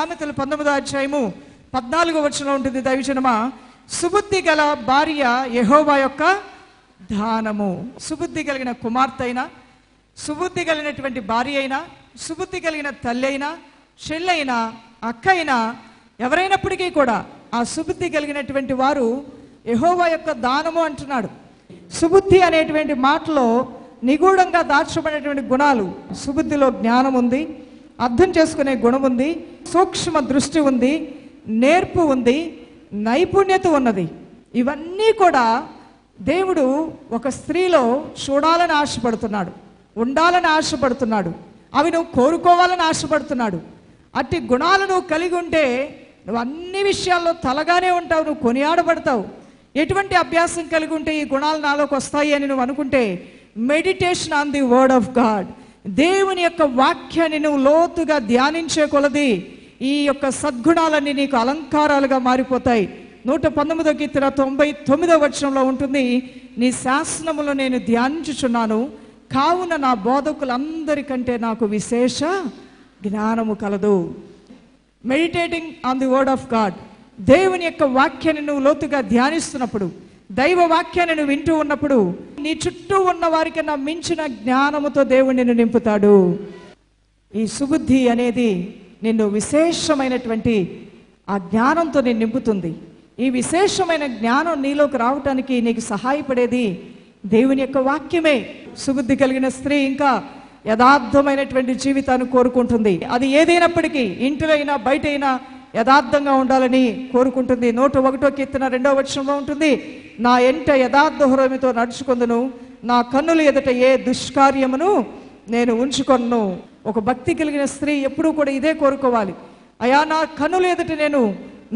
సామెతలు పంతొమ్మిదో అధ్యాయము పద్నాలుగో వచనంలో ఉంటుంది. దైవజనమా సుబుద్ధి గల భార్య యహోవా యొక్క దానము. సుబుద్ధి కలిగిన కుమార్తె అయినా సుబుద్ధి కలిగినటువంటి భార్య అయినా సుబుద్ధి కలిగిన తల్లి అయినా చెల్లైనా అక్క అయినా ఎవరైనప్పటికీ కూడా ఆ సుబుద్ధి కలిగినటువంటి వారు యహోవా యొక్క దానము అంటున్నాడు. సుబుద్ధి అనేటువంటి మాటలో నిగూఢంగా దాచబడినటువంటి గుణాలు సుబుద్ధిలో జ్ఞానం ఉంది అర్థం చేసుకునే గుణం ఉంది సూక్ష్మ దృష్టి ఉంది నేర్పు ఉంది నైపుణ్యత ఉన్నది. ఇవన్నీ కూడా దేవుడు ఒక స్త్రీలో చూడాలని ఆశపడుతున్నాడు ఉండాలని ఆశపడుతున్నాడు అవి నువ్వు కోరుకోవాలని ఆశపడుతున్నాడు. అట్టి గుణాలు నువ్వు కలిగి ఉంటే నువ్వు అన్ని విషయాల్లో తలగానే ఉంటావు నువ్వు కొనియాడబడతావు. ఎటువంటి అభ్యాసం కలిగి ఉంటే ఈ గుణాలు నాలోకి వస్తాయి అని నువ్వు అనుకుంటే meditation on the word of God దేవుని యొక్క వాక్యాన్ని నువ్వు లోతుగా ధ్యానించే కొలది ఈ యొక్క సద్గుణాలన్నీ నీకు అలంకారాలుగా మారిపోతాయి. నూట పంతొమ్మిదో గీతన తొంభై తొమ్మిదో వచనంలో ఉంటుంది నీ శాసనములో నేను ధ్యానించుచున్నాను కావున నా బోధకులందరికంటే నాకు విశేష జ్ఞానము కలదు. Meditating on the word of God దేవుని యొక్క వాక్యాన్ని నువ్వు లోతుగా ధ్యానిస్తున్నప్పుడు దైవ వాక్యాన్ని నువ్వు వింటూ ఉన్నప్పుడు నీ చుట్టూ ఉన్న వారికన్నా మించిన జ్ఞానముతో దేవుడు నిన్ను నింపుతాడు. ఈ సుబుద్ధి అనేది నిన్ను విశేషమైనటువంటి ఆ జ్ఞానంతో నేను నింపుతుంది. ఈ విశేషమైన జ్ఞానం నీలోకి రావటానికి నీకు సహాయపడేది దేవుని యొక్క వాక్యమే. సుబుద్ధి కలిగిన స్త్రీ ఇంకా యథార్థమైనటువంటి జీవితాన్ని కోరుకుంటుంది. అది ఏదైనప్పటికీ ఇంటిలో అయినా బయట అయినా యథార్థంగా ఉండాలని కోరుకుంటుంది. నోటు ఒకటో కీర్తన రెండో వచనంలో ఉంటుంది. నా ఎంట యథార్థ హృదయంతో నడుచుకుందును. నా కన్నుల ఎదుట ఏ దుష్కార్యమును నేను ఉంచుకొన్ను ఒక భక్తి కలిగిన స్త్రీ ఎప్పుడూ కూడా ఇదే కోరుకోవాలి. అయా నా కన్నుల ఎదుట నేను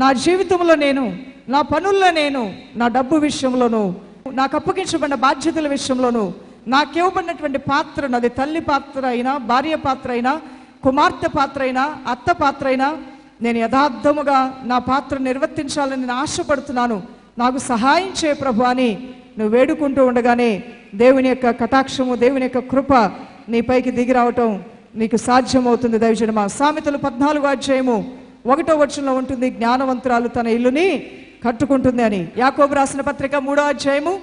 నా జీవితంలో నేను నా పనుల్లో నేను నా డబ్బు విషయంలోను నాకు అప్పగించబడిన బాధ్యతల విషయంలోను నాకివ్వబడినటువంటి పాత్రను అది తల్లి పాత్ర అయినా భార్య పాత్ర అయినా కుమార్తె పాత్ర అయినా అత్త పాత్ర అయినా నేను యథార్థముగా నా పాత్ర నిర్వర్తించాలని నేను ఆశపడుతున్నాను. నాకు సహాయం చేయ ప్రభు అని నువ్వు వేడుకుంటూ ఉండగానే దేవుని యొక్క కటాక్షము దేవుని యొక్క కృప నీ పైకి దిగి రావటం నీకు సాధ్యమవుతుంది. దైవజనమా సామెతలు పద్నాలుగు అధ్యాయము ఒకటో వచనంలో ఉంటుంది జ్ఞానవంతురాలు తన ఇల్లుని కట్టుకుంటుంది అని. యాకోబు రాసిన పత్రిక మూడో అధ్యాయము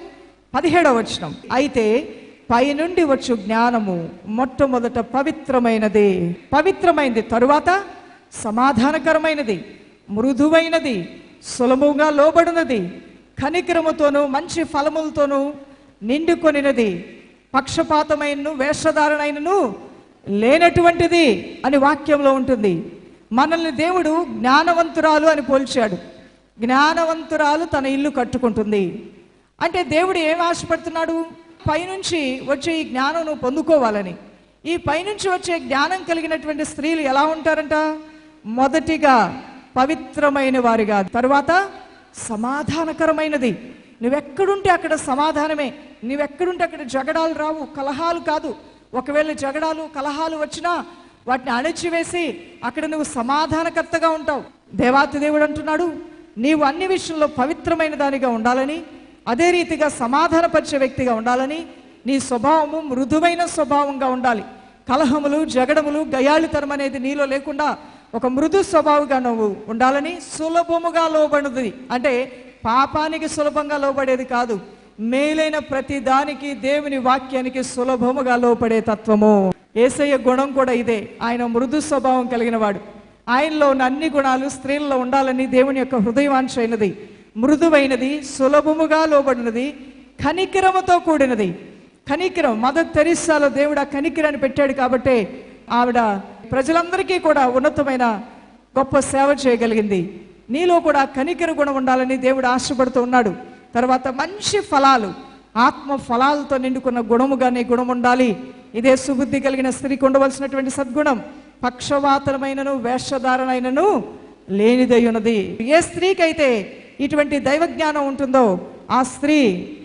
పదిహేడవ వచనం. అయితే పైనుండి వచ్చు జ్ఞానము మొట్టమొదట పవిత్రమైనది. పవిత్రమైంది తరువాత సమాధానకరమైనది మృదువైనది సులభంగా లోబడినది కనికరముతోనూ మంచి ఫలములతోనూ నిండుకొనినది పక్షపాతమైనను వేషధారణైనను లేనటువంటిది అని వాక్యంలో ఉంటుంది. మనల్ని దేవుడు జ్ఞానవంతురాలు అని పోల్చాడు. జ్ఞానవంతురాలు తన ఇల్లు కట్టుకుంటుంది. అంటే దేవుడు ఏం ఆశపడుతున్నాడు? పైనుంచి వచ్చే ఈ జ్ఞానం నువ్వు పొందుకోవాలని. ఈ పైనుంచి వచ్చే జ్ఞానం కలిగినటువంటి స్త్రీలు ఎలా ఉంటారంట? మొదటిగా పవిత్రమైన వారిగా. తర్వాత సమాధానకరమైనది. నువ్వెక్కడుంటే అక్కడ సమాధానమే. నువ్వెక్కడుంటే అక్కడ జగడాలు రావు కలహాలు కాదు. ఒకవేళ జగడాలు కలహాలు వచ్చినా వాటిని అణిచివేసి అక్కడ నువ్వు సమాధానకర్తగా ఉంటావు. దేవాతి దేవుడు అంటున్నాడు నీవు అన్ని విషయంలో పవిత్రమైన దానిగా ఉండాలని అదే రీతిగా సమాధానపరిచే వ్యక్తిగా ఉండాలని నీ స్వభావము మృదువైన స్వభావంగా ఉండాలి. కలహములు జగడములు గయాళితనం అనేది నీలో లేకుండా ఒక మృదు స్వభావంగా నువ్వు ఉండాలని సులభముగా లోబడినది. అంటే పాపానికి సులభంగా లోబడేది కాదు. మేలైన ప్రతి దానికి దేవుని వాక్యానికి సులభముగా లోపడే తత్వము. ఏసయ్య గుణం కూడా ఇదే. ఆయన మృదు స్వభావం కలిగిన వాడు ఆయనలో ఉన్న అన్ని గుణాలు స్త్రీల్లో ఉండాలని దేవుని యొక్క హృదయవాంఛ అయినది. మృదువైనది సులభముగా లోబడినది కనికిరముతో కూడినది. కనికిరం మదర్ తెరిస్సాలో దేవుడు ఆ కనికిరాన్ని పెట్టాడు కాబట్టే ఆవిడ ప్రజలందరికీ కూడా ఉన్నతమైన గొప్ప సేవ చేయగలిగింది. నీలో కూడా కనికర గుణం ఉండాలని దేవుడు ఆశపడుతూ ఉన్నాడు. తర్వాత మంచి ఫలాలు ఆత్మ ఫలాలతో నిండుకున్న గుణముగా నీ గుణం ఉండాలి. ఇదే సుబుద్ధి కలిగిన స్త్రీకి ఉండవలసినటువంటి సద్గుణం. పక్షవాతమైనను వేషధారణైనను లేనిదై ఉన్నది ఏ స్త్రీకైతే ఇటువంటి దైవ జ్ఞానం ఉంటుందో ఆ స్త్రీ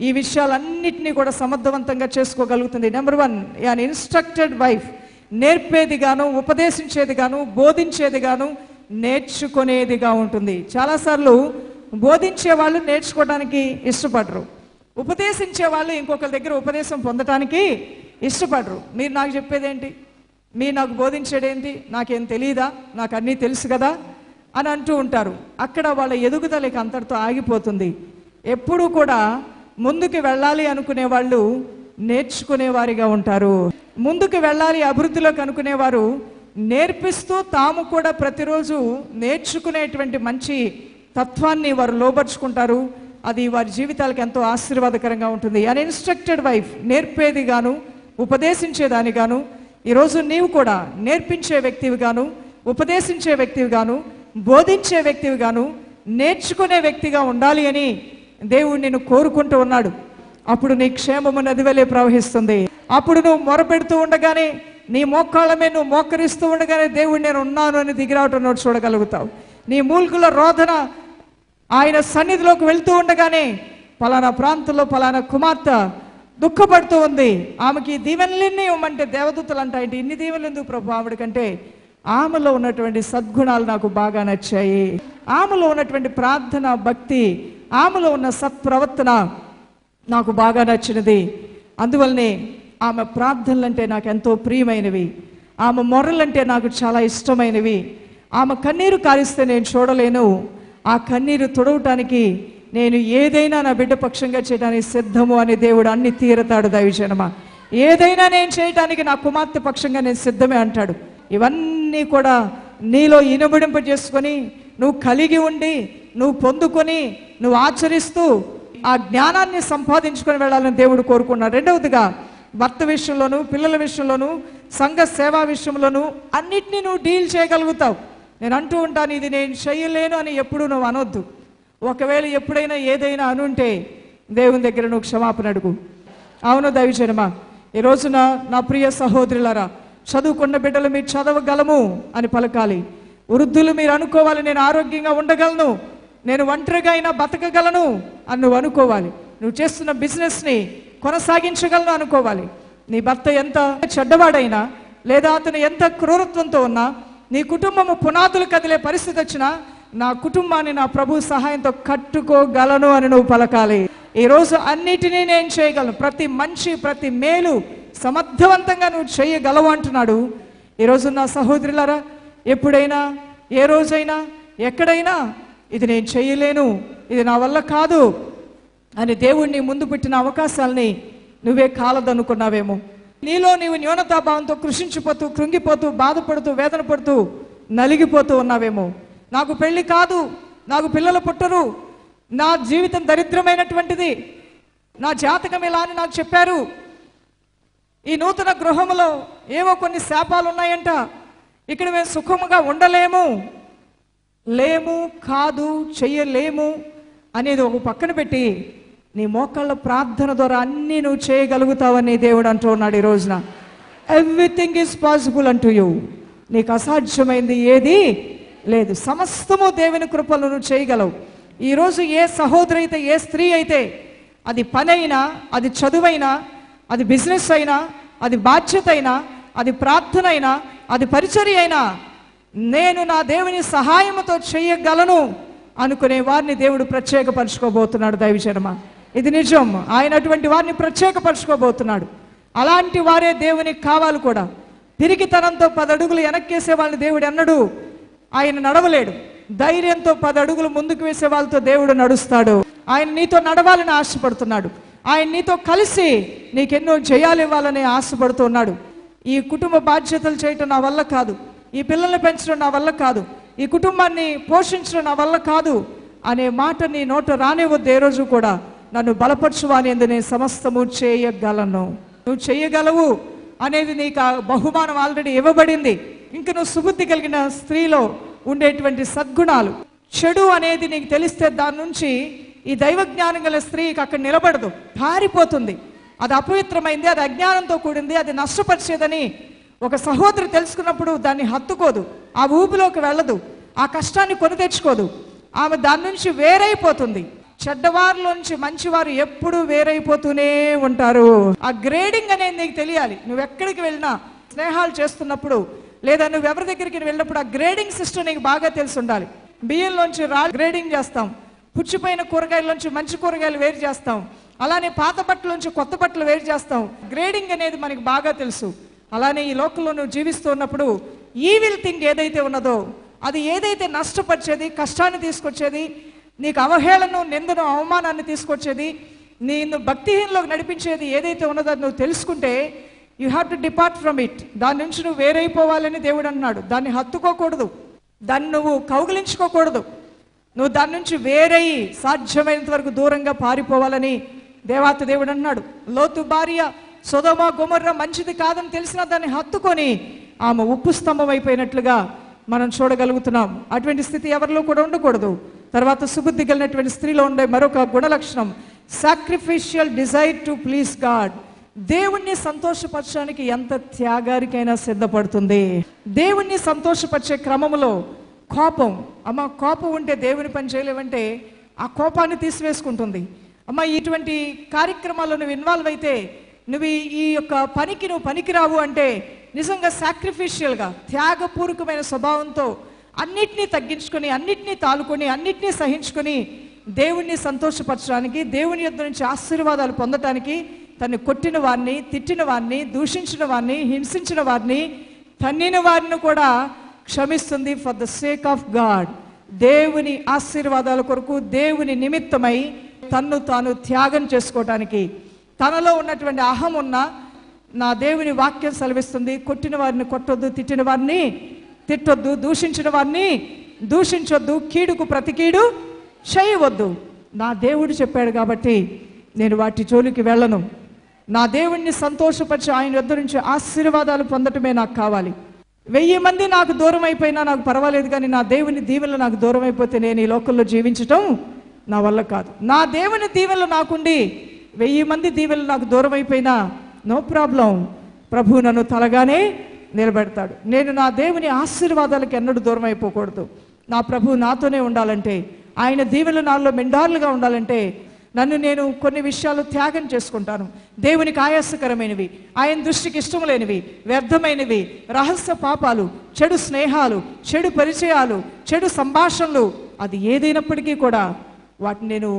ఈ విషయాలన్నింటినీ కూడా సమర్థవంతంగా చేసుకోగలుగుతుంది. Number one an instructed wife నేర్పేది గాను ఉపదేశించేది గాను బోధించేది గాను నేర్చుకునేదిగా ఉంటుంది. చాలాసార్లు బోధించే వాళ్ళు నేర్చుకోవడానికి ఇష్టపడరు. ఉపదేశించే వాళ్ళు ఇంకొకరి దగ్గర ఉపదేశం పొందటానికి ఇష్టపడరు. మీరు నాకు చెప్పేదేంటి? మీ నాకు బోధించేదేంటి నాకేం తెలియదా నాకు అన్నీ తెలుసు కదా? అని అంటూ ఉంటారు. అక్కడ వాళ్ళ ఎదుగుదలకి అంతటితో ఆగిపోతుంది. ఎప్పుడూ కూడా ముందుకు వెళ్ళాలి అనుకునే వాళ్ళు నేర్చుకునేవారిగా ఉంటారు. ముందుకు వెళ్ళాలి అభివృద్ధిలో కనుకునేవారు నేర్పిస్తూ తాము కూడా ప్రతిరోజు నేర్చుకునేటువంటి మంచి తత్వాన్ని వారు లోపరుచుకుంటారు అది వారి జీవితాలకు ఎంతో ఆశీర్వాదకరంగా ఉంటుంది. అన్ ఇన్స్ట్రక్టెడ్ వైఫ్ నేర్పేది గాను ఉపదేశించేదాని గాను ఈరోజు నీవు కూడా నేర్పించే వ్యక్తివి గాను ఉపదేశించే వ్యక్తివి గాను బోధించే వ్యక్తివి గాను నేర్చుకునే వ్యక్తిగా ఉండాలి అని దేవుడు నేను కోరుకుంటూ ఉన్నాడు. అప్పుడు నీ క్షేమము నది వలె ప్రవహిస్తుంది. అప్పుడు నువ్వు మొరపెడుతూ ఉండగానే నీ మోకాళ్ళమే నువ్వు మోకరిస్తూ ఉండగానే దేవుడు నేను ఉన్నాను అని దిగిరావటం నోటి చూడగలుగుతావు. నీ మూల్కుల రోధన ఆయన సన్నిధిలోకి వెళ్తూ ఉండగానే పలానా ప్రాంతంలో పలానా కుమార్తె దుఃఖపడుతూ ఉంది. ఆమెకి దీవెనలన్నీ ఇవ్వమంటే దేవదూతలు అంటాయంటే ఇన్ని దీవెనలు ఎందుకు ప్రభు? ఆవిడకంటే ఆమెలో ఉన్నటువంటి సద్గుణాలు నాకు బాగా నచ్చాయి. ఆమెలో ఉన్నటువంటి ప్రార్థన భక్తి ఆమెలో ఉన్న సత్ప్రవర్తన నాకు బాగా నచ్చినది. అందువల్లనే ఆమె ప్రార్థనలంటే నాకు ఎంతో ప్రియమైనవి. ఆమె మొరలంటే నాకు చాలా ఇష్టమైనవి. ఆమె కన్నీరు కారిస్తే నేను చూడలేను. ఆ కన్నీరు తుడవటానికి నేను ఏదైనా నా బిడ్డ పక్షంగా చేయడానికి సిద్ధము అని దేవుడు అన్ని తీరతాడు దైవజనమా. ఏదైనా నేను చేయటానికి నా కుమార్తె పక్షంగా నేను సిద్ధమే అంటాడు. ఇవన్నీ కూడా నీలో ఇనుబడింప చేసుకొని నువ్వు కలిగి ఉండి నువ్వు పొందుకొని నువ్వు ఆచరిస్తూ ఆ జ్ఞానాన్ని సంపాదించుకొని వెళ్ళాలని దేవుడు కోరుకున్నాడు. రెండవదిగా భర్త విషయంలోను పిల్లల విషయంలోను సంఘ సేవా విషయంలోను అన్నిటినీ నువ్వు డీల్ చేయగలుగుతావు. నేను అంటూ ఉంటాను ఇది నేను చేయలేను అని ఎప్పుడు నువ్వు అనొద్దు. ఒకవేళ ఎప్పుడైనా ఏదైనా అనుంటే దేవుని దగ్గర నువ్వు క్షమాపణ అడుగు. అవును దైవజనమా ఈ రోజున నా ప్రియ సహోదరులరా చదువుకున్న బిడ్డలు మీరు చదవగలము అని పలకాలి. వృద్ధులు మీరు అనుకోవాలి నేను ఆరోగ్యంగా ఉండగలను. నేను ఒంటరిగా అయినా బతకగలను. అని నువ్వు అనుకోవాలి. నువ్వు చేస్తున్న బిజినెస్ని కొనసాగించగలను అనుకోవాలి. నీ భర్త ఎంత చెడ్డవాడైనా లేదా అతను ఎంత క్రూరత్వంతో ఉన్నా నీ కుటుంబము పునాదులు కదిలే పరిస్థితి వచ్చినా నా కుటుంబాన్ని నా ప్రభు సహాయంతో కట్టుకోగలను అని నువ్వు పలకాలి. ఈరోజు అన్నిటినీ నేను చేయగలను. ప్రతి మంచి ప్రతి మేలు సమర్థవంతంగా నువ్వు చేయగలవు అంటున్నాడు. ఈరోజు నా సహోదరులారా ఎప్పుడైనా ఏ రోజైనా ఎక్కడైనా ఇది నేను చేయలేను. ఇది నా వల్ల కాదు అని దేవుణ్ణి ముందు పెట్టిన అవకాశాలని నువ్వే కాలదనుకున్నావేమో. నీలో నీవు న్యూనతాభావంతో కృషించిపోతూ కృంగిపోతూ బాధపడుతూ వేదన పడుతూ నలిగిపోతూ ఉన్నావేమో. నాకు పెళ్ళి కాదు నాకు పిల్లలు పుట్టరు నా జీవితం దరిద్రమైనటువంటిది నా జాతకం ఇలా అని నాకు చెప్పారు. ఈ నూతన గృహంలో ఏవో కొన్ని శాపాలు ఉన్నాయంట ఇక్కడ మేము సుఖముగా ఉండలేము. లేము కాదు చెయ్యలేము. అనేది ఒక పక్కన పెట్టి నీ మోకాళ్ళ ప్రార్థన ద్వారా అన్నీ నువ్వు చేయగలుగుతావని దేవుడు అంటూ ఉన్నాడు ఈ రోజున. ఎవ్రీథింగ్ ఈజ్ పాసిబుల్ అంటూ యూ నీకు అసాధ్యమైంది ఏది లేదు. సమస్తము దేవుని కృపలు నువ్వు చేయగలవు. ఈరోజు ఏ సహోదరి అయితే ఏ స్త్రీ అయితే అది పని అయినా అది చదువైనా అది బిజినెస్ అయినా అది బాధ్యత అయినా అది ప్రార్థన అయినా అది పరిచర్య అయినా నేను నా దేవుని సహాయముతో చేయగలను. అనుకునే వారిని దేవుడు ప్రత్యేకపరచుకోబోతున్నాడు దైవజనమ. ఇది నిజం. ఆయన అటువంటి వారిని ప్రత్యేకపరచుకోబోతున్నాడు. అలాంటి వారే దేవునికి కావాలి కూడా. పిరికితనంతో పదడుగులు వెనక్కేసే వాళ్ళని దేవుడు ఎన్నడూ ఆయన నడవలేడు. ధైర్యంతో పదడుగులు ముందుకు వేసే వాళ్ళతో దేవుడు నడుస్తాడు. ఆయన నీతో నడవాలని ఆశపడుతున్నాడు. ఆయన నీతో కలిసి నీకెన్నో జయాలు ఇవ్వాలని ఆశపడుతున్నాడు ఈ కుటుంబ బాధ్యతలు చేయటం నా వల్ల కాదు. ఈ పిల్లల్ని పెంచడం నా వల్ల కాదు. ఈ కుటుంబాన్ని పోషించడం నా వల్ల కాదు అనే మాట నీ నోట రానివద్దు ఏ రోజు కూడా నన్ను బలపరచువాని నేను సమస్తము చేయగలను. నువ్వు చేయగలవు అనేది నీకు ఆ బహుమానం ఆల్రెడీ ఇవ్వబడింది. ఇంక నువ్వు సుబుద్ధి కలిగిన స్త్రీలో ఉండేటువంటి సద్గుణాలు. చెడు అనేది నీకు తెలిస్తే దాని నుంచి ఈ దైవ జ్ఞానం గల స్త్రీకి అక్కడ నిలబడదు పారిపోతుంది. అది అపవిత్రమైంది అది అజ్ఞానంతో కూడింది అది నష్టపరిచేదని ఒక సహోదరి తెలుసుకున్నప్పుడు దాన్ని హత్తుకోదు ఆ ఊపిలోకి వెళ్ళదు ఆ కష్టాన్ని కొని తెచ్చుకోదు. ఆమె దాని నుంచి వేరైపోతుంది. చెడ్డవారిలోంచి మంచివారు ఎప్పుడు వేరైపోతూనే ఉంటారు. ఆ గ్రేడింగ్ అనేది నీకు తెలియాలి. నువ్వు ఎక్కడికి వెళ్ళినా స్నేహాలు చేస్తున్నప్పుడు లేదా నువ్వు ఎవరి దగ్గరికి వెళ్ళినప్పుడు ఆ గ్రేడింగ్ సిస్టమ్ నీకు బాగా తెలిసి ఉండాలి. బియ్యంలోంచి రా గ్రేడింగ్ చేస్తాం. పుచ్చిపోయిన కూరగాయల్లోంచి మంచి కూరగాయలు వేరు చేస్తాం. అలానే పాత బట్టల నుంచి కొత్త బట్టలు వేరు చేస్తాం. గ్రేడింగ్ అనేది మనకి బాగా తెలుసు. అలానే ఈ లోకంలో నువ్వు జీవిస్తూ ఉన్నప్పుడు ఈవిల్ థింగ్ ఏదైతే ఉన్నదో అది ఏదైతే నష్టపరిచేది కష్టాన్ని తీసుకొచ్చేది నీకు అవహేళను నిందను అవమానాన్ని తీసుకొచ్చేది నిన్ను భక్తిహీనలోకి నడిపించేది ఏదైతే ఉన్నదో అది నువ్వు తెలుసుకుంటే you have to depart from it దాని నుంచి నువ్వు వేరైపోవాలని దేవుడు అన్నాడు. దాన్ని హత్తుకోకూడదు. దాన్ని నువ్వు కౌగిలించుకోకూడదు. నువ్వు దాని నుంచి వేరై సాధ్యమైనంత వరకు దూరంగా పారిపోవాలని దేవాత దేవుడు అన్నాడు. లోతు భార్య సొదమ గుమర్ర మంచిది కాదని తెలిసినా దాన్ని హత్తుకొని ఆమె ఉప్పు స్తంభం అయిపోయినట్లుగా మనం చూడగలుగుతున్నాం. అటువంటి స్థితి ఎవరిలో కూడా ఉండకూడదు. తర్వాత సుబుద్ధి కలిగినటువంటి స్త్రీలో ఉండే మరొక గుణలక్షణం. Sacrificial desire to please God దేవుణ్ణి సంతోషపరచడానికి ఎంత త్యాగానికైనా సిద్ధపడుతుంది. దేవుణ్ణి సంతోషపరిచే క్రమంలో కోపం. అమ్మ కోపం ఉంటే దేవుని పని చేయలేవంటే ఆ కోపాన్ని తీసివేసుకుంటుంది. అమ్మ ఇటువంటి కార్యక్రమాల్లో నువ్వు ఇన్వాల్వ్ అయితే నువ్వు ఈ- యొక్క పనికి నువ్వు పనికిరావు అంటే నిజంగా సాక్రిఫిషియల్గా త్యాగపూర్వకమైన స్వభావంతో అన్నిటినీ తగ్గించుకొని అన్నిటినీ తాలుకొని అన్నిటినీ సహించుకొని దేవుణ్ణి సంతోషపరచడానికి దేవుని యొద్ నుంచి ఆశీర్వాదాలు పొందటానికి తను కొట్టిన వారిని తిట్టిన వారిని దూషించిన వారిని హింసించిన వారిని తన్నిన వారిని కూడా క్షమిస్తుంది for the sake of God దేవుని ఆశీర్వాదాల కొరకు దేవుని నిమిత్తమై తన్ను తాను త్యాగం చేసుకోవటానికి తనలో ఉన్నటువంటి అహం ఉన్న నా దేవుని వాక్యం సెలవిస్తుంది. కొట్టిన వారిని కొట్టొద్దు తిట్టిన వారిని తిట్టొద్దు దూషించిన వారిని దూషించొద్దు కీడుకు ప్రతికీడు చేయవద్దు. నా దేవుడు చెప్పాడు కాబట్టి నేను వాటి జోలికి వెళ్ళను. నా దేవుణ్ణి సంతోషపరిచి ఆయన యొద్ద నుంచి ఆశీర్వాదాలు పొందటమే నాకు కావాలి. వెయ్యి మంది నాకు దూరం అయిపోయినా నాకు పర్వాలేదు కానీ నా దేవుని దీవెనలు నాకు దూరం అయిపోతే నేను ఈ లోకంలో జీవించటం నా వల్ల కాదు. నా దేవుని దీవెనలు నాకుండి వెయ్యి మంది దీవెలు నాకు దూరం అయిపోయినా నో ప్రాబ్లం. ప్రభు నన్ను తలగానే నిలబెడతాడు. నేను నా దేవుని ఆశీర్వాదాలకు ఎన్నడూ దూరం అయిపోకూడదు నా ప్రభు నాతోనే ఉండాలంటే ఆయన దీవెలు నాలో మెండార్లుగా ఉండాలంటే నన్ను నేను కొన్ని విషయాలు త్యాగం చేసుకుంటాను. దేవునికి ఆయాసకరమైనవి ఆయన దృష్టికి ఇష్టం లేనివి వ్యర్థమైనవి రహస్య పాపాలు చెడు స్నేహాలు చెడు పరిచయాలు చెడు సంభాషణలు అది ఏదైనప్పటికీ కూడా వాటిని నేను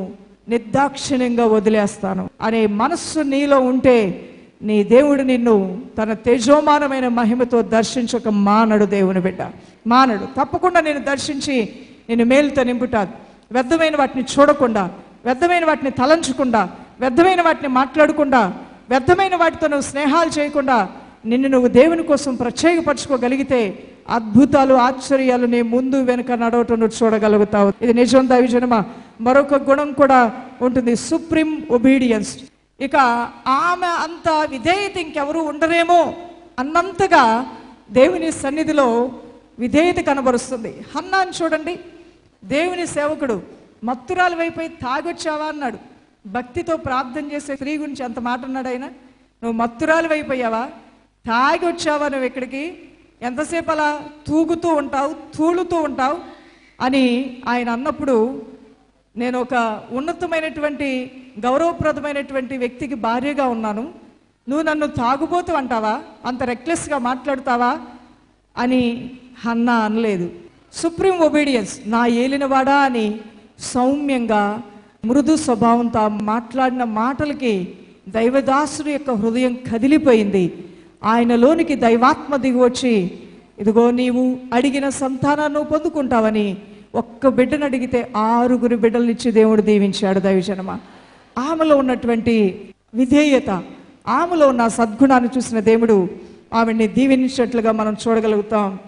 నిర్దాక్షిణ్యంగా వదిలేస్తాను. అనే మనస్సు నీలో ఉంటే నీ దేవుడు నిన్ను తన తేజోమానమైన మహిమతో దర్శించక మానడు దేవుని బిడ్డ. మానడు. తప్పకుండా నేను దర్శించి నేను మేలుతో నింపుటా. వ్యర్థమైన వాటిని చూడకుండా వ్యర్థమైన వాటిని తలంచకుండా వ్యర్థమైన వాటిని మాట్లాడకుండా వ్యర్థమైన వాటితో నువ్వు స్నేహాలు చేయకుండా నిన్ను నువ్వు దేవుని కోసం ప్రత్యేకపరచుకోగలిగితే అద్భుతాలు ఆశ్చర్యాలు నీ ముందు వెనుక నడవటం నువ్వు చూడగలుగుతావు. ఇది నిజం దైవజనమ? మరొక గుణం కూడా ఉంటుంది సుప్రీం ఒబీడియన్స్ ఇక ఆమె అంత విధేయత ఇంకెవరు ఉండరేమో అన్నంతగా దేవుని సన్నిధిలో విధేయత కనబరుస్తుంది. హన్నాను చూడండి దేవుని సేవకుడు మత్తురాలు వైపోయి తాగొచ్చావా అన్నాడు. భక్తితో ప్రార్థన చేసే స్త్రీ గురించి ఎంత మాట అన్నాడు ఆయన. నువ్వు మత్తురాలు అయిపోయావా తాగి వచ్చావా నువ్వు ఇక్కడికి? ఎంతసేపు అలా తూగుతూ ఉంటావు తూలుతూ ఉంటావు అని ఆయన అన్నప్పుడు నేను ఒక ఉన్నతమైనటువంటి గౌరవప్రదమైనటువంటి వ్యక్తికి భార్యగా ఉన్నాను. నువ్వు నన్ను తాగుబోతు అంటావా? అంత రెక్లెస్గా మాట్లాడతావా? అని హన్నా అనలేదు. సుప్రీం ఒబీడియన్స్ నా ఏలినవాడా అని సౌమ్యంగా మృదు స్వభావంతో మాట్లాడిన మాటలకి దైవదాసుడు యొక్క హృదయం కదిలిపోయింది. ఆయనలోనికి దైవాత్మ దిగి వచ్చి ఇదిగో నీవు అడిగిన సంతానాన్ని పొందుకుంటావని ఒక్క బిడ్డను అడిగితే ఆరుగురు బిడ్డలనిచ్చి దేవుడు దీవించాడు దైవజనమ. ఆమెలో ఉన్నటువంటి విధేయత ఆమెలో ఉన్న సద్గుణాన్ని చూసిన దేవుడు ఆమెని దీవించినట్లుగా మనం చూడగలుగుతాం.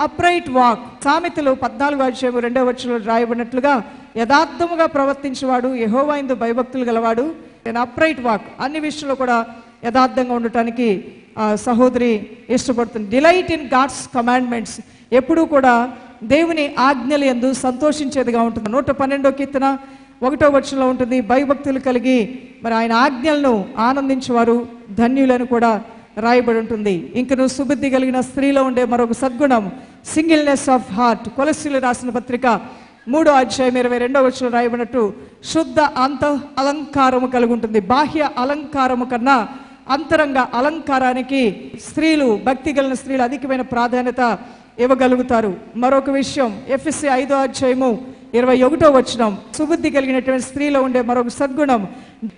అప్రైట్ వాక్ సామెతలు పద్నాలుగు అధ్యాయం రెండవ వచ్చంలో రాయబడినట్లుగా యథార్థముగా ప్రవర్తించేవాడు యహోవాయిందు భయభక్తులు గలవాడు. అప్రైట్ వాక్ అన్ని విషయంలో కూడా యథార్థంగా ఉండటానికి ఆ, సహోదరి ఇష్టపడుతుంది. డిలైట్ ఇన్ గాడ్స్ కమాండ్మెంట్స్ ఎప్పుడూ కూడా దేవుని ఆజ్ఞలు ఎందు సంతోషించేదిగా ఉంటుంది. నూట పన్నెండో కీర్తన ఒకటో వర్షంలో ఉంటుంది భయభక్తులు కలిగి మరి ఆయన ఆజ్ఞలను ఆనందించేవారు ధన్యులను కూడా రాయబడి ఉంటుంది. ఇంక నువ్వు సుబుద్ధి కలిగిన స్త్రీలో ఉండే మరొక సద్గుణం సింగిల్నెస్ ఆఫ్ హార్ట్ కొలస్ట్రీలు రాసిన పత్రిక మూడో అధ్యాయం ఇరవై రెండో వచ్చిన రాయబడినట్టు శుద్ధ అంత అలంకారము కలిగి ఉంటుంది. బాహ్య అలంకారము కన్నా అంతరంగ అలంకారానికి స్త్రీలు భక్తి కలిగిన స్త్రీలు అధికమైన ప్రాధాన్యత ఇవ్వగలుగుతారు. మరొక విషయం ఎఫ్ఎస్సి ఐదో అధ్యాయము ఇరవై ఒకటో వచనం. సుబుద్ధి కలిగినటువంటి స్త్రీలో ఉండే మరొక సద్గుణం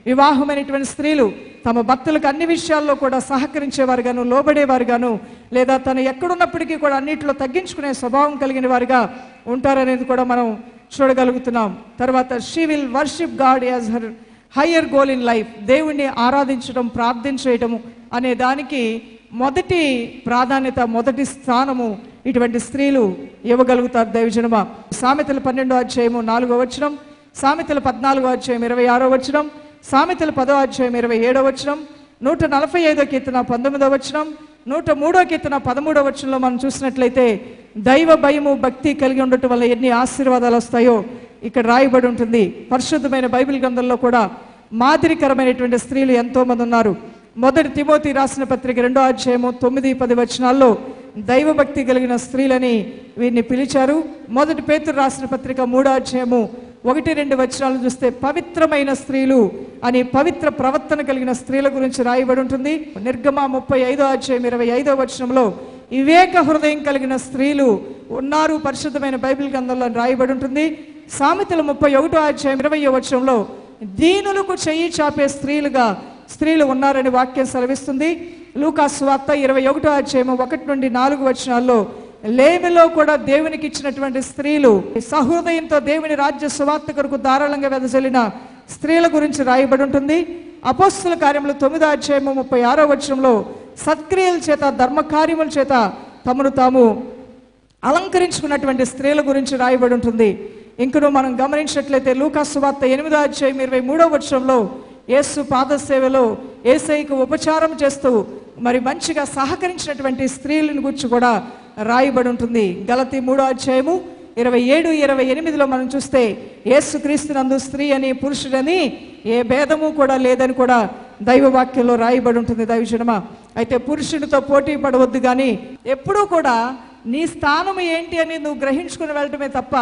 వివాహమైనటువంటి స్త్రీలు తమ భక్తులకు అన్ని విషయాల్లో కూడా సహకరించేవారుగాను లోబడేవారుగాను లేదా తను ఎక్కడున్నప్పటికీ కూడా అన్నింటిలో తగ్గించుకునే స్వభావం కలిగిన వారుగా ఉంటారనేది కూడా మనం చూడగలుగుతున్నాం. తర్వాత she will worship God as her higher goal in life దేవుణ్ణి ఆరాధించడం ప్రార్థించేయటము అనే దానికి మొదటి ప్రాధాన్యత మొదటి స్థానము ఇటువంటి స్త్రీలు ఇవ్వగలుగుతారు. దైవజనమ సామెతలు పన్నెండో అధ్యాయము నాలుగో వచనం సామెతలు పద్నాలుగో అధ్యాయం ఇరవై ఆరో వచనం సామెతలు పదో అధ్యాయం ఇరవై ఏడో వచనం నూట నలభై ఐదో కీర్తన పంతొమ్మిదో వచనం నూట మూడో కీర్తన పదమూడో వచనంలో మనం చూసినట్లయితే దైవ భయము భక్తి కలిగి ఉండటం వల్ల ఎన్ని ఆశీర్వాదాలు వస్తాయో ఇక్కడ రాయబడి ఉంటుంది. పరిశుద్ధమైన బైబిల్ గ్రంథంలో కూడా మాదిరికరమైనటువంటి స్త్రీలు ఎంతోమంది ఉన్నారు. మొదటి తిమోతి రాసిన పత్రిక రెండో అధ్యాయము తొమ్మిది పది వచనాల్లో దైవభక్తి కలిగిన స్త్రీలని వీరిని పిలిచారు. మొదటి పేతురు రాసిన పత్రిక మూడో అధ్యాయము ఒకటి రెండు వచనాలు చూస్తే పవిత్రమైన స్త్రీలు అని పవిత్ర ప్రవర్తన కలిగిన స్త్రీల గురించి రాయబడి ఉంటుంది. నిర్గమ ముప్పై ఐదో అధ్యాయం ఇరవై ఐదో వచనంలో వివేక హృదయం కలిగిన స్త్రీలు ఉన్నారు. పరిశుద్ధమైన బైబిల్ గ్రంథంలో రాయబడి ఉంటుంది. సామెతలు ముప్పై ఒకటో అధ్యాయం ఇరవై వచనంలో దీనులకు చెయ్యి చాపే స్త్రీలుగా స్త్రీలు ఉన్నారని వాక్యం సెలవిస్తుంది. లూకా స్వార్త ఇరవై ఒకటో అధ్యాయం ఒకటి నుండి నాలుగు వచనాల్లో లేమిలో కూడా దేవునికి ఇచ్చినటువంటి స్త్రీలు సహృదయంతో దేవుని రాజ్య సువార్త కొరకు ధారాళంగా వెదజల్లిన స్త్రీల గురించి రాయబడి ఉంటుంది. అపోస్తుల కార్యములు తొమ్మిదో అధ్యాయము ముప్పై ఆరో వచనంలో సత్క్రియల చేత ధర్మ కార్యముల చేత తమను తాము అలంకరించుకున్నటువంటి స్త్రీల గురించి రాయబడి ఉంటుంది. ఇంకను మనం గమనించినట్లయితే లూకాసు వార్త ఎనిమిదో అధ్యాయం ఇరవై మూడో వర్షంలో యేసు పాద సేవలో ఉపచారం చేస్తూ మరి మంచిగా సహకరించినటువంటి స్త్రీలను గురించి కూడా రాయబడి ఉంటుంది. గలతి మూడో అధ్యాయము ఇరవై ఏడు ఇరవై ఎనిమిదిలో మనం చూస్తే యేసు క్రీస్తునందు స్త్రీ అని పురుషుడని ఏ భేదము కూడా లేదని కూడా దైవవాక్యంలో రాయబడి ఉంటుంది. దైవజనమా అయితే పురుషునితో పోటీ పడవద్దు కానీ ఎప్పుడూ కూడా నీ స్థానం ఏంటి అని నువ్వు గ్రహించుకుని వెళ్ళటమే తప్ప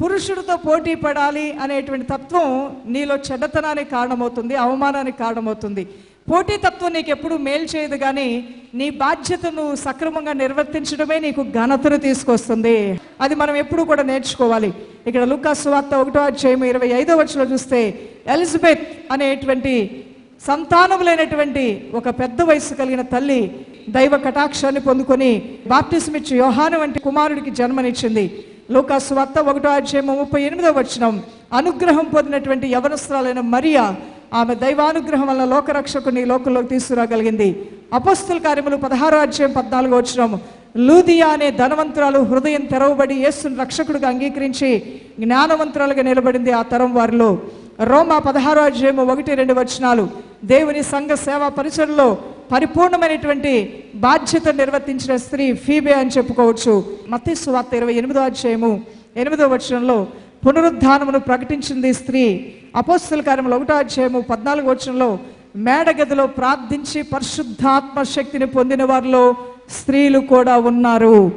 పురుషుడితో పోటీ పడాలి అనేటువంటి తత్వం నీలో చెడ్డతనానికి కారణమవుతుంది అవమానానికి కారణమవుతుంది. పోటీతత్వం నీకు ఎప్పుడు మేలు చేయదు కానీ నీ బాధ్యతను సక్రమంగా నిర్వర్తించడమే నీకు ఘనతను తీసుకొస్తుంది. అది మనం ఎప్పుడు కూడా నేర్చుకోవాలి. ఇక్కడ లుకాస్ వార్త ఒకటో అధ్యాయం ఇరవై ఐదో వచ్చలో చూస్తే ఎలిజబెత్ అనేటువంటి సంతానం లేనటువంటి ఒక పెద్ద వయసు కలిగిన తల్లి దైవ కటాక్షాన్ని పొందుకొని బాప్టిజం ఇచ్చి యోహాను వంటి కుమారుడికి జన్మనిచ్చింది. లూకాసు వార్త ఒకటో అధ్యాయం ముప్పై ఎనిమిదో వచ్చినం అనుగ్రహం పొందినటువంటి యవనస్త్రాలైన మరియా ఆమె దైవానుగ్రహం వల్ల లోకరక్షకుని లోకంలోకి తీసుకురాగలిగింది. అపస్తుల కార్యములు పదహారో అధ్యాయం పద్నాలుగో వచ్చినం లూదియా అనే ధనవంతురాలు హృదయం తెరవబడి యేసును రక్షకుడిగా అంగీకరించి జ్ఞానవంతురాలుగా నిలబడింది ఆ తరం వారిలో. రోమా పదహారో అధ్యాయము ఒకటి రెండు వచనాలు. దేవుని సంఘ సేవా పరిచయంలో పరిపూర్ణమైనటువంటి బాధ్యత నిర్వర్తించిన స్త్రీ ఫీబే అని చెప్పుకోవచ్చు. మత్తి వార్త ఇరవై ఎనిమిదో అధ్యాయము ఎనిమిదో వచనంలో పునరుద్ధానమును ప్రకటించింది స్త్రీ. అపోస్తుల కార్యములు ఒకటో అధ్యాయము పద్నాలుగు వచనంలో మేడగదిలో ప్రార్థించి పరిశుద్ధాత్మ శక్తిని పొందిన వారిలో స్త్రీలు కూడా ఉన్నారు.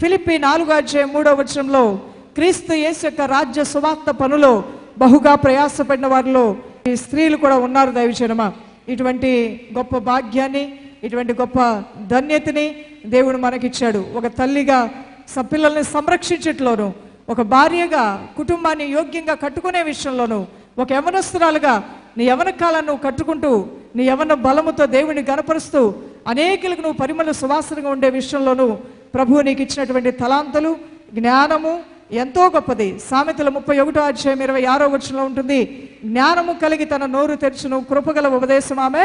ఫిలిప్పి నాలుగో అధ్యాయం మూడో వచనంలో క్రీస్తు యేసు యొక్క రాజ్య సువార్త పనులో బహుగా ప్రయాసపడిన వారిలో ఈ స్త్రీలు కూడా ఉన్నారు. దైవచనమా ఇటువంటి గొప్ప భాగ్యాన్ని ఇటువంటి గొప్ప ధన్యతని దేవుడు మనకిచ్చాడు. ఒక తల్లిగా స- పిల్లల్ని సంరక్షించట్లోను ఒక భార్యగా కుటుంబాన్ని యోగ్యంగా కట్టుకునే విషయంలోను ఒక యవనస్తురాలుగా నీ యవన కాలాన్ని నువ్వు కట్టుకుంటూ నీ యవన బలముతో దేవుని గనపరుస్తూ అనేకులకు నువ్వు పరిమళ సువాసనగా ఉండే విషయంలోనూ ప్రభువు నీకు ఇచ్చినటువంటి తలాంతలు జ్ఞానము ఎంతో గొప్పది. సామెతల ముప్పై ఒకటో అధ్యాయం ఇరవై ఆరో వచనంలో ఉంటుంది. జ్ఞానము కలిగి తన నోరు తెరుచును కృపగల ఉపదేశం ఆమె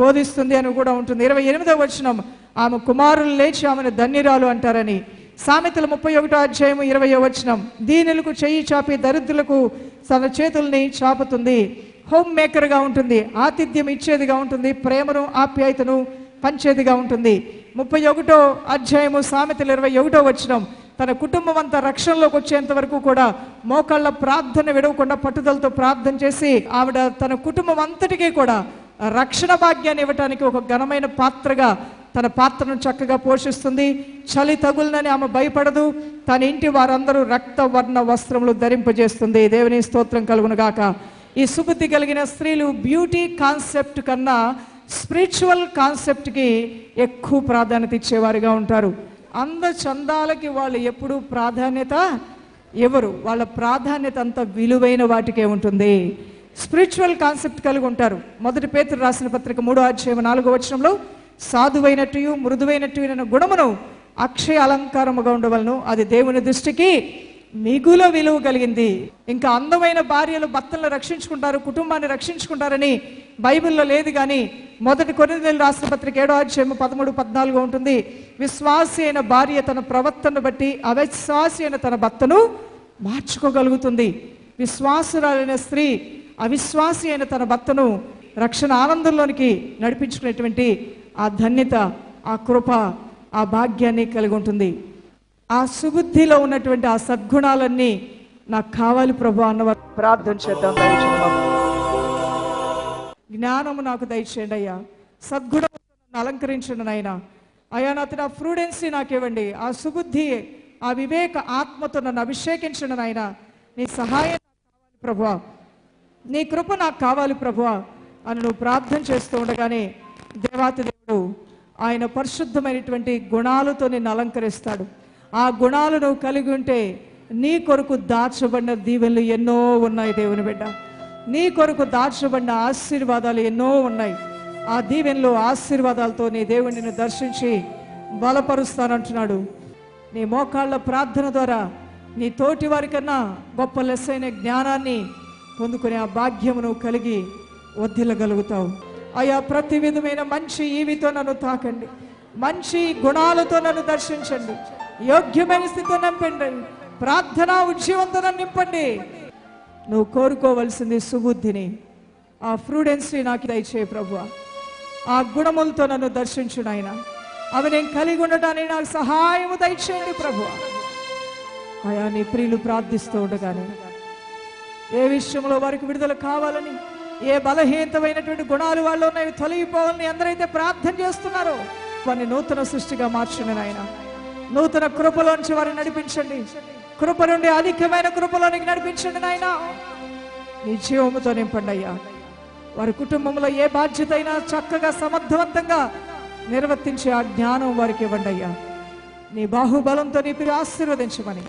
బోధిస్తుంది అని కూడా ఉంటుంది. ఇరవై ఎనిమిదో వచనం ఆమె కుమారులు లేచి ఆమెను ధన్యురాలు అంటారని. సామెతల ముప్పై ఒకటో అధ్యాయం ఇరవై వచనం దీనులకు చెయ్యి చాపి దరిద్రులకు తన చేతుల్ని చాపుతుంది. హోమ్ మేకర్గా ఉంటుంది ఆతిథ్యం ఇచ్చేదిగా ఉంటుంది ప్రేమను ఆప్యాయతను పంచేదిగా ఉంటుంది. ముప్పై ఒకటో అధ్యాయము సామెతలు ఇరవై ఒకటో వచనం తన కుటుంబం అంతా రక్షణలోకి వచ్చేంత వరకు కూడా మోకాళ్ళ ప్రార్థన విడవకుండా పట్టుదలతో ప్రార్థన చేసి ఆవిడ తన కుటుంబం అంతటికీ కూడా రక్షణ భాగ్యాన్ని ఇవ్వటానికి ఒక ఘనమైన పాత్రగా తన పాత్రను చక్కగా పోషిస్తుంది. చలి తగులనని ఆమె భయపడదు. తన ఇంటి వారందరూ రక్త వర్ణ వస్త్రములు ధరింపజేస్తుంది. దేవుని స్తోత్రం కలుగునుగాక ఈ సుబుద్ధి కలిగిన స్త్రీలు బ్యూటీ కాన్సెప్ట్ కన్నా స్పిరిచువల్ కాన్సెప్ట్కి ఎక్కువ ప్రాధాన్యత ఇచ్చేవారుగా ఉంటారు. అంద చందాలకి వాళ్ళు ఎప్పుడూ ప్రాధాన్యత ఎవరు? వాళ్ళ ప్రాధాన్యత అంత విలువైన వాటికే ఉంటుంది. స్పిరిచువల్ కాన్సెప్ట్ కలిగి ఉంటారు. మొదటి పేతులు రాసిన పత్రిక మూడో అధ్యాయం నాలుగో వచనంలో సాధువైనట్టు మృదువైనట్టు గుణమును అక్షయ అలంకారముగా ఉండవలను. అది దేవుని దృష్టికి మిగుల విలువ కలిగింది. ఇంకా అందమైన భార్యలు భర్తలను రక్షించుకుంటారు కుటుంబాన్ని రక్షించుకుంటారని బైబిల్లో లేదు కానీ మొదటి కొరిదేలు రాసిన పత్రిక ఏడో అధ్యాయం పదమూడు పద్నాలుగు ఉంటుంది. విశ్వాసి అయిన భార్య తన ప్రవర్తనను బట్టి అవిశ్వాసి అయిన తన భర్తను మార్చుకోగలుగుతుంది. విశ్వాసురాలైన స్త్రీ అవిశ్వాసి అయిన తన భర్తను రక్షణ ఆనందంలోనికి నడిపించుకునేటువంటి ఆ ధన్యత ఆ కృప ఆ భాగ్యాన్ని కలిగి ఉంటుంది. ఆ సుబుద్ధిలో ఉన్నటువంటి ఆ సద్గుణాలన్నీ నాకు కావాలి ప్రభు అన్నవారు ప్రార్థన చేద్దాం జ్ఞానము నాకు దయచేయండి అయ్యా. సద్గుణం నన్ను అలంకరించండి నాయన. అయ్యా నాతో నా ఫ్రూడెన్సీ నాకివ్వండి ఆ సుబుద్ధి ఆ వివేక ఆత్మతో నన్ను అభిషేకించండి నాయన. నీ సహాయం కావాలి ప్రభువా. నీ కృప నాకు కావాలి ప్రభువా అని నువ్వు ప్రార్థన చేస్తూ ఉండగానే దేవాతి దేవుడు ఆయన పరిశుద్ధమైనటువంటి గుణాలతో నిన్ను అలంకరిస్తాడు. ఆ గుణాలు నువ్వు కలిగి ఉంటే నీ కొరకు దాచబడిన దీవెనలు ఎన్నో ఉన్నాయి దేవుని బిడ్డ. నీ కొరకు దాచబడిన ఆశీర్వాదాలు ఎన్నో ఉన్నాయి. ఆ దీవెనలు ఆశీర్వాదాలతో నీ దేవుని నిన్ను దర్శించి బలపరుస్తానంటున్నాడు. నీ మోకాళ్ళ ప్రార్థన ద్వారా నీ తోటి వారికన్నా గొప్ప లెస్సైన జ్ఞానాన్ని పొందుకునే ఆ భాగ్యమును కలిగి వర్ధిల్లగలుగుతావు అయా ప్రతి విధమైన మంచి ఈవితో నన్ను తాకండి. మంచి గుణాలతో నన్ను దర్శించండి. యోగ్యమైన స్థితితో నింపండి. ప్రార్థన ఉజ్జీవంతో నింపండి. నువ్వు కోరుకోవలసింది సుబుద్ధిని ఆ ఫ్రూడెన్స్ని నాకు దయచేయి ప్రభు ఆ గుణములతో నన్ను దర్శించు నాయన. అవి నేను కలిగి ఉండటానికి నాకు సహాయము దయచేయండి ప్రభు అయా నీ ప్రియులు ప్రార్థిస్తూ ఉండగానే ఏ విషయంలో వారికి విడుదల కావాలని ఏ బలహీనతమైనటువంటి గుణాలు వాళ్ళు ఉన్నాయి తొలగిపోవాలని ఎందరైతే ప్రార్థన చేస్తున్నారో వారిని నూతన సృష్టిగా మార్చండి నాయనా. నూతన కృపలోంచి వారిని నడిపించండి. కృప నుండి అధికమైన కృపలోనికి నడిపించండి నాయన. నీ జీవముతో నింపండి అయ్యా. వారి కుటుంబంలో ఏ బాధ్యత అయినా చక్కగా సమర్థవంతంగా నిర్వర్తించే ఆ జ్ఞానం వారికి ఇవ్వండి అయ్యా. నీ బాహుబలంతో నీ పేరు ఆశీర్వదించమని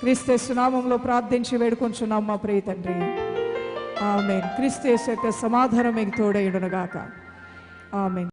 క్రీస్తు నామంలో ప్రార్థించి వేడుకొంచున్నాం మా ప్రియ తండ్రి. ఆమె క్రీస్తు యొక్క సమాధానం మీకు తోడైడునగాక ఆమెన్.